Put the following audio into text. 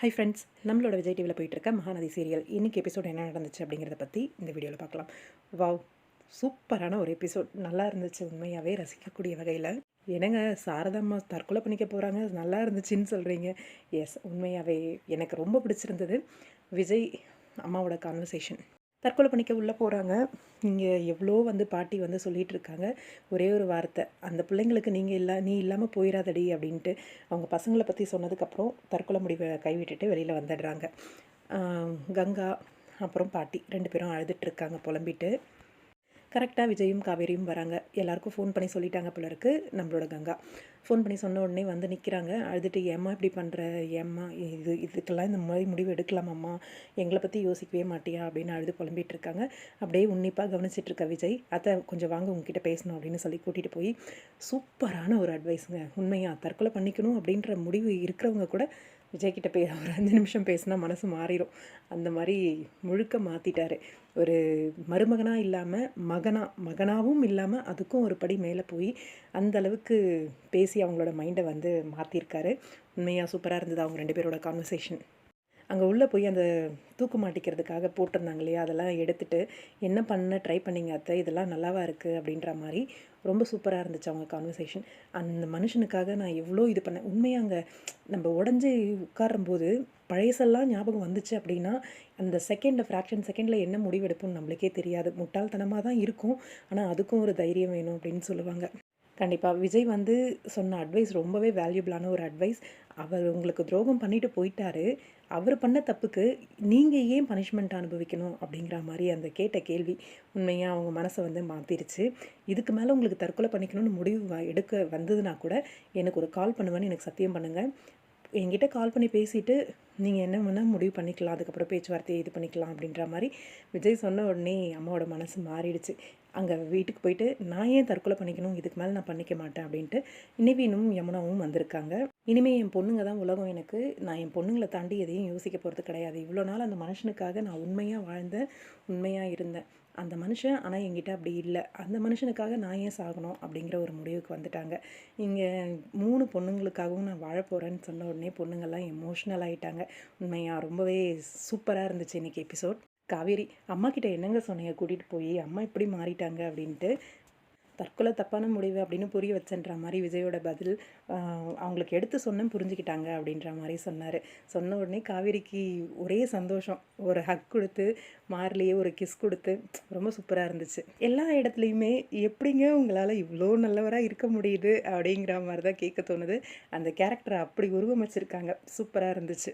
Hi friends நம்மளோட விஜய் டிவியில் போயிட்டுருக்க மகாநதி சீரியல் இன்றைக்கி எபிசோட் என்ன நடந்துச்சு அப்படிங்கிறத பற்றி இந்த வீடியோவில் பார்க்கலாம். வாவ் சூப்பரான ஒரு எபிசோட் நல்லா இருந்துச்சு உண்மையாகவே ரசிக்கக்கூடிய வகையில். என்னங்க சாரதாம்மா தற்கொலை பண்ணிக்க போகிறாங்க நல்லா இருந்துச்சுன்னு சொல்கிறீங்க எஸ் உண்மையாகவே எனக்கு ரொம்ப பிடிச்சிருந்தது விஜய் அம்மாவோட கான்வர்சேஷன் தற்கொலை பண்ணிக்க உள்ளே போகிறாங்க இங்கே எவ்வளோ வந்து பாட்டி வந்து சொல்லிகிட்டு இருக்காங்க. ஒரே ஒரு வார்த்தை அந்த பிள்ளைங்களுக்கு நீங்கள் இல்லை நீ இல்லாமல் போயிடாதடி அப்படின்ட்டு அவங்க பசங்களை பற்றி சொன்னதுக்கப்புறம் தற்கொலை முடிவை கைவிட்டுட்டு வெளியில் வந்துடுறாங்க. கங்கா அப்புறம் பாட்டி ரெண்டு பேரும் அழுதுட்டுருக்காங்க புலம்பிட்டு. கரெக்டாக விஜயும் காவேரியும் வராங்க. எல்லாருக்கும் ஃபோன் பண்ணி சொல்லிட்டாங்க போல இருக்கு நம்மளோட கங்கா. ஃபோன் பண்ணி சொன்ன உடனே வந்து நிற்கிறாங்க அழுதுட்டு ஏம்மா இப்படி பண்ணுற ஏம்மா இது இதுக்கெல்லாம் இந்த மாதிரி முடிவு எடுக்கலாமாம்மா? எங்களை பற்றி யோசிக்கவே மாட்டியா? அப்படின்னு அழுது புலம்பிகிட்டு இருக்காங்க. அப்படியே உன்னிப்பாக கவனிச்சிட்டு இருக்க விஜய். அதை கொஞ்சம் வாங்க உங்ககிட்ட பேசணும் அப்படின்னு சொல்லி கூட்டிகிட்டு போய் சூப்பரான ஒரு அட்வைஸுங்க உண்மையாக தற்கொலை பண்ணிக்கணும் அப்படின்ற முடிவு இருக்கிறவங்க கூட விஜய்கிட்ட பே ஒரு அஞ்சு நிமிஷம் பேசினா மனசு மாறிடும் அந்த மாதிரி முழுக்க மாற்றிட்டாரு ஒரு மருமகனாக இல்லாமல் மகனா மகனாகவும் இல்லாமல் அதுக்கும் ஒரு படி மேலே போய் அந்த அளவுக்கு பேசி அவங்களோட மைண்டை வந்து மாற்றிருக்காரு உண்மையாக சூப்பராக இருந்தது அவங்க ரெண்டு பேரோட கான்வர்சேஷன் அங்கே உள்ளே போய் அந்த தூக்கு மாட்டிக்கிறதுக்காக போட்டிருந்தாங்க இல்லையா? அதெல்லாம் எடுத்துகிட்டு என்ன பண்ண? ட்ரை பண்ணிங்க அத்தை. இதெல்லாம் நல்லாவா இருக்குது அப்படின்ற மாதிரி ரொம்ப சூப்பராக இருந்துச்சு அவங்க கான்வர்சேஷன் அந்த மனுஷனுக்காக நான் எவ்வளோ இது பண்ணேன். உண்மையாக அங்கே நம்ம உடஞ்சி உட்காரும்போது பழையசெல்லாம் ஞாபகம் வந்துச்சு அப்படின்னா அந்த செகண்டில் ஃப்ராக்ஷன் செகண்டில் என்ன முடிவெடுப்போம்னு நம்மளுக்கே தெரியாது. முட்டாள்தனமாக தான் இருக்கும். ஆனால் அதுக்கும் ஒரு தைரியம் வேணும் அப்படின்னு சொல்லுவாங்க. கண்டிப்பாக விஜய் வந்து சொன்ன அட்வைஸ் ரொம்பவே வேல்யூபிளான ஒரு அட்வைஸ் அவர் உங்களுக்கு துரோகம் பண்ணிட்டு போயிட்டாரு. அவர் பண்ண தப்புக்கு நீங்கள் ஏன் பனிஷ்மெண்ட் அனுபவிக்கணும் அப்படிங்கிற மாதிரி அந்த கேட்ட கேள்வி உண்மையாக அவங்க மனசை வந்து மாற்றிருச்சு இதுக்கு மேலே உங்களுக்கு தற்கொலை பண்ணிக்கணும்னு முடிவு எடுக்க வந்ததுன்னா கூட எனக்கு ஒரு கால் பண்ணுவேன்னு எனக்கு சத்தியம் பண்ணுங்கள் என்கிட்ட கால் பண்ணி பேசிவிட்டு நீங்கள் என்ன வேணால் முடிவு பண்ணிக்கலாம். அதுக்கப்புறம் பேச்சுவார்த்தையை இது பண்ணிக்கலாம் அப்படின்ற மாதிரி விஜய் சொன்ன உடனே அம்மாவோட மனசு மாறிடுச்சு. அங்கே வீட்டுக்கு போயிட்டு நான் ஏன் தற்கொலை பண்ணிக்கணும்? இதுக்கு மேலே நான் பண்ணிக்க மாட்டேன் அப்படின்ட்டு நிவினும் யமுனாவும் வந்திருக்காங்க. இனிமேல் என் பொண்ணுங்க தான் உலகம் எனக்கு. நான் என் பொண்ணுங்களை தாண்டி எதையும் யோசிக்க போகிறது கிடையாது. இவ்வளோ நாள் அந்த மனுஷனுக்காக நான் உண்மையாக வாழ்ந்தேன் உண்மையாக இருந்தேன். அந்த மனுஷன் ஆனால் என்கிட்ட அப்படி இல்லை. அந்த மனுஷனுக்காக நான் ஏன் சாகணும் அப்படிங்கிற ஒரு முடிவுக்கு வந்துட்டாங்க. இங்கே மூணு பொண்ணுங்களுக்காகவும் நான் வாழ போகிறேன்னு சொன்ன உடனே பொண்ணுங்கள்லாம் எமோஷ்னல் ஆகிட்டாங்க உண்மையாக ரொம்பவே சூப்பராக இருந்துச்சு இன்றைக்கி எபிசோட் காவேரி அம்மா கிட்ட என்னங்க சொன்னீங்க? கூட்டிகிட்டு போய் அம்மா இப்படி மாறிட்டாங்க அப்படின்ட்டு தற்கொலை தப்பான முடிவு அப்படின்னு புரிய வச்சன்ற மாதிரி விஜயோட பதில் அவங்களுக்கு எடுத்து சொன்னேன் புரிஞ்சுக்கிட்டாங்க அப்படின்ற மாதிரி சொன்னார். சொன்ன உடனே காவேரிக்கு ஒரே சந்தோஷம். ஒரு ஹக் கொடுத்து மார்லேயே ஒரு கிஸ் கொடுத்து ரொம்ப சூப்பராக இருந்துச்சு. எல்லா இடத்துலையுமே எப்படிங்க உங்களால் இவ்வளோ நல்லவராக இருக்க முடியுது அப்படிங்கிற மாதிரி தான் கேட்க தோணுது. அந்த கேரக்டரை அப்படி உருவமைச்சிருக்காங்க. சூப்பராக இருந்துச்சு.